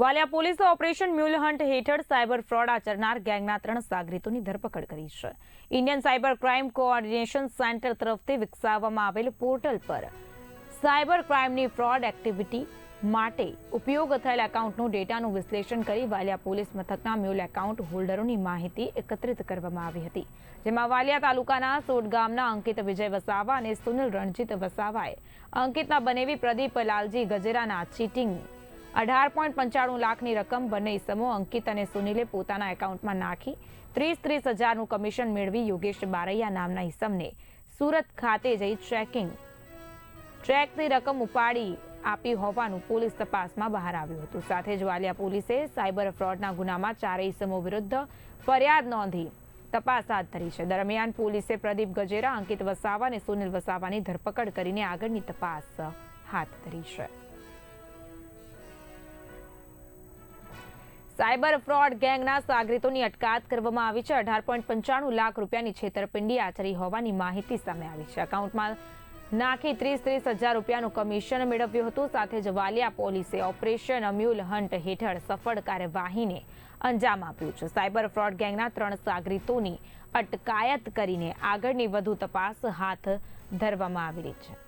વાલિયા પોલીસે operation mule hunt હેઠળ cyber fraud આચરનાર ગેંગના ત્રણ સાગરીતોની ધરપકડ કરી છે. Indian cyber crime coordination centre તરફથી વિકસાવવામાં આવેલ પોર્ટલ પર સાયબર ક્રાઇમની ફ્રોડ એક્ટિવિટી માટે ઉપયોગ થયેલ એકાઉન્ટનું ડેટાનું વિશ્લેષણ કરી વાલિયા પોલીસ મથકના મ્યુલ એકાઉન્ટ હોલ્ડરોની માહિતી એકત્રિત કરવામાં આવી હતી. જેમાં વાલિયા તાલુકાના સોડ ગામના અંકિત વિજય વસાવા અને સુનિલ રણજીત વસાવાએ અંકિતના બનેવી પ્રદીપ લાલજી ગજેરાના ચીટિંગ અઢાર પોઈન્ટ પંચાણું લાખની રકમ બંને ઇસમો અંકિત અને સુનિલે પોતાના એકાઉન્ટમાં નાખી ત્રીસ ત્રીસ હજારનું કમિશન મેળવી યોગેશ બારૈયા નામના ઇસમને સુરત ખાતે જઈ ચેકિંગ ટ્રેકથી રકમ ઉપાડી આપી હોવાનું પોલીસ તપાસમાં બહાર આવ્યું હતું. સાથે જ વાલિયા પોલીસે સાયબર ફ્રોડના ગુનામાં ચારેય ઇસમો વિરુદ્ધ ફરિયાદ નોંધી તપાસ હાથ ધરી છે. દરમિયાન પોલીસે પ્રદીપ ગજેરા, અંકિત વસાવા અને સુનિલ વસાવાની ધરપકડ કરીને આગળની તપાસ હાથ ધરી છે. સાયબર ફ્રોડ ગેંગના સાગરીતોની અટકાયત કરવામાં આવી છે. અઢાર પોઈન્ટ પંચાણું લાખ રૂપિયાની છેતરપિંડી આચરી હોવાની માહિતી સામે આવી છે. એકાઉન્ટમાં નાખી ત્રીસ ત્રીસ હજાર રૂપિયાનું કમિશન મેળવ્યું હતું. સાથે જ વાલિયા પોલીસે ઓપરેશન અમ્યુલ હન્ટ હેઠળ સફળ કાર્યવાહીને અંજામ આપ્યું છે. સાયબર ફ્રોડ ગેંગના ત્રણ સાગરીતોની અટકાયત કરીને આગળની વધુ તપાસ હાથ ધરવામાં આવી રહી છે.